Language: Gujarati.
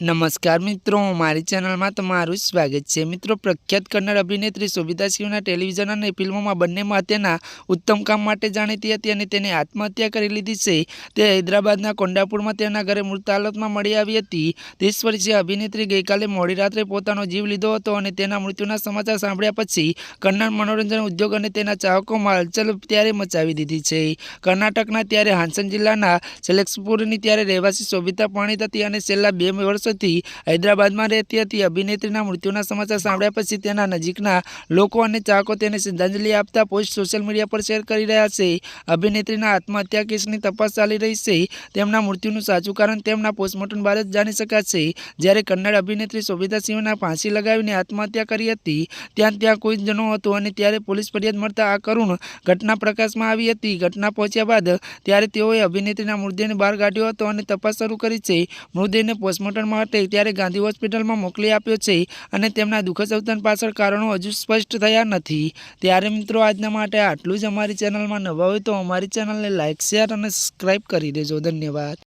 નમસ્કાર મિત્રો, મારી ચેનલમાં તમારું સ્વાગત છે. મિત્રો, પ્રખ્યાત કન્નડ અભિનેત્રી શોભિતા શિવના ટેલિવિઝન અને ફિલ્મોમાં બંનેમાં તેના ઉત્તમ કામ માટે જાણીતી હતી અને તેને આત્મહત્યા કરી લીધી છે. તે હૈદરાબાદના કોંડાપુરમાં તેના ઘરે મૃત હાલતમાં મળી આવી હતી. ત્રીસ વર્ષીય અભિનેત્રી ગઈકાલે મોડી રાત્રે પોતાનો જીવ લીધો હતો અને તેના મૃત્યુના સમાચાર સાંભળ્યા પછી કન્નડ મનોરંજન ઉદ્યોગ અને તેના ચાહકોમાં હલચલ ત્યારે મચાવી દીધી છે. કર્ણાટકના ત્યારે હાંસન જિલ્લાના સલેક્ષપુરની ત્યારે રહેવાસી શોભિતા પાણી હતી અને છેલ્લા બે વર્ષોથી હૈદરાબાદમાં રહેતી હતી. અભિનેત્રીના મૃત્યુના સમાચાર સાંભળ્યા પછી તેના નજીકના લોકો અને ચાહકો તેને શ્રદ્ધાંજલિ આપતા પોસ્ટ સોશિયલ મીડિયા પર શેર કરી રહ્યા છે. અભિનેત્રીના આત્મહત્યા કેસની તપાસ ચાલી રહી છે. તેમના મૃત્યુનું સાચું કારણ તેમના પોસ્ટમોર્ટમ બાદ જ જાણી શકાશે. જ્યારે કન્નડ અભિનેત્રી શોભિતા સિંહના ફાંસી લગાવીને આત્મહત્યા કરી હતી, ત્યાં ત્યાં કોઈ જ ન હતું અને ત્યારે પોલીસ ફરિયાદ મળતા આ કરુણ ઘટના પ્રકાશમાં આવી હતી. ઘટના પહોંચ્યા બાદ ત્યારે તેઓએ અભિનેત્રીના મૃતદેહને બહાર કાઢ્યો હતો અને તપાસ શરૂ કરી છે. મૃતદેહને પોસ્ટમોર્ટમ માટે ત્યારે ગાંધી હોસ્પિટલમાં મોકલી આપ્યો છે અને તેમના દુઃખદ અવસાન પાછળ કારણો હજુ સ્પષ્ટ થયા નથી. ત્યારે મિત્રો, આજના માટે આટલું જ અમારી ચેનલમાં નવા હોય તો અમારી ચેનલને લાઇક શેર અને સબસ્ક્રાઈબ કરી દેજો. ધન્યવાદ.